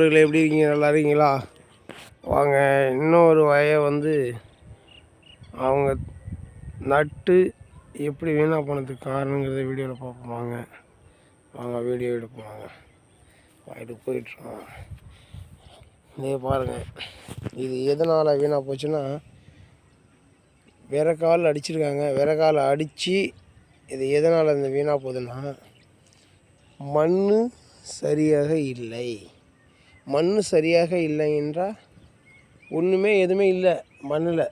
நண்பர்களே எப்படி இருக்கீங்க? நல்லா இருக்கீங்களா? வாங்க இன்னொரு வகையை வந்து அவங்க நட்டு எப்படி வீணாக போனதுக்கு காரணங்கிறத வீடியோவில் பார்ப்போம். வாங்க வாங்க வீடியோ எடுப்போம். வாங்க வாங்கிட்டு போயிட்டுருக்கோம் இதே பாருங்கள் இது எதனால் வீணாக போச்சுன்னா விறகால் அடிச்சிருக்காங்க. விறகால் அடித்து இது எதனால் இந்த வீணாக போகுதுன்னா மண் சரியாக இல்லை. மண் சரியாக இல்லை என்றால் ஒன்றுமே எதுவுமே இல்லை மண்ணில்.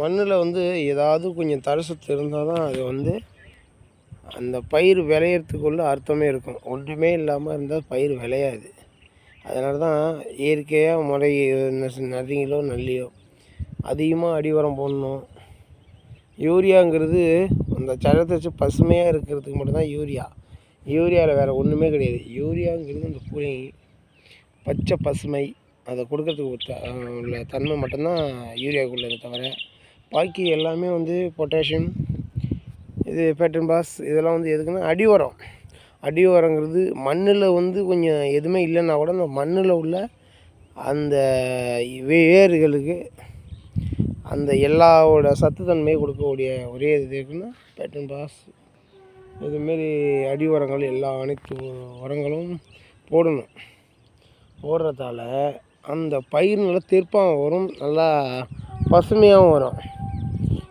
மண்ணில் வந்து ஏதாவது கொஞ்சம் தரசத்து இருந்தால் தான் அது வந்து அந்த பயிர் விளையிறதுக்குள்ளே அர்த்தமே இருக்கும். ஒன்றுமே இல்லாமல் இருந்தால் பயிர் விளையாது. அதனால தான் இயற்கையாக முறை நதிங்களோ நல்லியோ அதிகமாக அடிவரம் போடணும். யூரியாங்கிறது அந்த சரத்தை வச்சு பசுமையாக இருக்கிறதுக்கு மட்டும்தான் யூரியா. யூரியாவில் வேறு ஒன்றுமே கிடையாது. யூரியாங்கிறது அந்த பூனை பச்சை பசுமை அதை கொடுக்கறதுக்கு த- உள்ள தன்மை மட்டும்தான் யூரியாவுக்குள்ளது தவிர பாக்கி எல்லாமே வந்து பொட்டாசியம் இது பேட்டன் பாஸ் இதெல்லாம் வந்து எதுக்குன்னா அடி உரம். அடி உரங்கிறது மண்ணில் வந்து கொஞ்சம் எதுவுமே இல்லைன்னா கூட அந்த மண்ணில் உள்ள அந்த வேர்களுக்கு அந்த எல்லாவோட சத்துத்தன்மையை கொடுக்கக்கூடிய ஒரே இது இருக்குன்னா பேட்டன் பாஸ் இதுமாரி அடி உரங்கள் எல்லா அனைத்து உரங்களும் போடணும். போடுறதால அந்த பயிர் நல்லா திருப்பாகவும் வரும் நல்லா பசுமையாகவும் வரும்.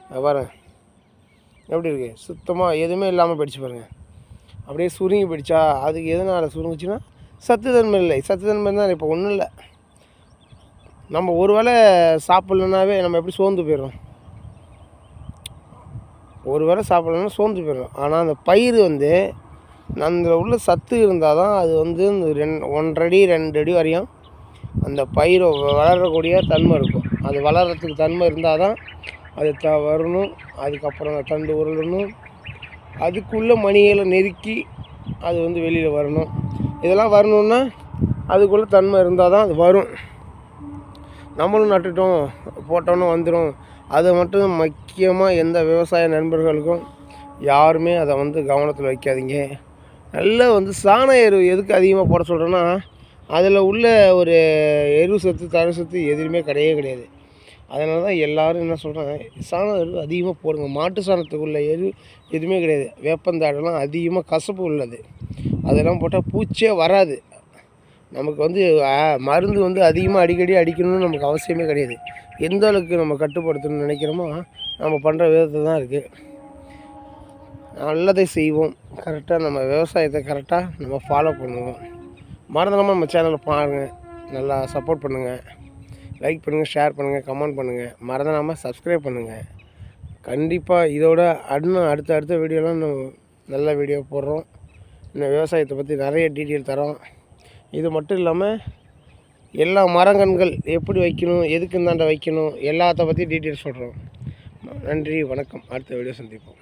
இங்க பாருங்க. எப்படி இருக்கு? சுத்தமாக எதுவுமே இல்லாமல் படிச்சு பாருங்கள் அப்படியே சுருங்கி பிடிச்சா அதுக்கு எதனால் சுருங்குச்சுன்னா சத்துத்தன்மை இல்லை. சத்துத்தன்மை தான் இப்போ ஒன்றும் இல்லை. நம்ம ஒரு வேளை சாப்பிட்லனாவே நம்ம எப்படி சோர்ந்து போயிடும் ஒரு வேளை சாப்பிட்லன்னா சோர்ந்து போயிடும். ஆனால் அந்த பயிர் வந்து அந்த உள்ள சத்து இருந்தால் தான் அது வந்து இந்த ரெண் ஒன்றரை அடி ரெண்டு அடி வரையும் அந்த பயிர் வளரக்கூடிய தன்மை இருக்கும். அது வளர்கிறதுக்கு தன்மை இருந்தால் தான் அது த வரணும். அதுக்கப்புறம் அந்த தண்டு உருளணும். அதுக்குள்ளே மணிகளை நெருக்கி அது வந்து வெளியில் வரணும். இதெல்லாம் வரணுன்னா அதுக்குள்ளே தன்மை இருந்தால் தான் அது வரும். நம்மளும் நட்டுட்டோம் போட்டோன்னு வந்துடும் அதை மட்டும் முக்கியமாக எந்த விவசாய நண்பர்களுக்கும் யாருமே அதை வந்து கவனத்தில் வைக்காதீங்க. நல்லா வந்து சாண எரு எதுக்கு அதிகமாக போட சொல்கிறேன்னா அதில் உள்ள ஒரு எரு சத்து தர சத்து எதுவுமே கிடையவே கிடையாது. அதனால தான் எல்லோரும் என்ன சொல்கிறாங்க சாண எரு அதிகமாக போடுங்க. மாட்டு சாணத்துக்குள்ள எரு எதுவுமே கிடையாது. வேப்பந்தாடெல்லாம் அதிகமாக கசப்பு உள்ளது. அதெல்லாம் போட்டால் பூச்சியே வராது. நமக்கு வந்து மருந்து வந்து அதிகமாக அடிக்கடி அடிக்கணும்னு நமக்கு அவசியமே கிடையாது. எந்த அளவுக்கு நம்ம கட்டுப்படுத்தணும்னு நினைக்கிறோமோ நம்ம பண்ணுற விதத்தை தான் இருக்குது நல்லதை செய்வோம். கரெக்டாக நம்ம விவசாயத்தை கரெக்டாக நம்ம ஃபாலோ பண்ணுவோம். மறந்துடாமல் நம்ம சேனலை பாருங்கள் நல்லா சப்போர்ட் பண்ணுங்கள் லைக் பண்ணுங்கள் ஷேர் பண்ணுங்கள் கமெண்ட் பண்ணுங்கள் மறந்துடாமல் சப்ஸ்கிரைப் பண்ணுங்கள் கண்டிப்பாக இதோட அடுத்த அடுத்த அடுத்த வீடியோலாம் இன்னும் நல்ல வீடியோ போடுறோம். இன்னும் விவசாயத்தை பற்றி நிறைய டீட்டெயில் தரோம். இது மட்டும் இல்லாமல் எல்லா மரங்கன்கள் எப்படி வைக்கணும் எதுக்கு இந்தாண்ட வைக்கணும் எல்லாத்த பற்றி டீட்டெயில்ஸ் சொல்கிறோம் நன்றி வணக்கம். அடுத்த வீடியோ சந்திப்போம்.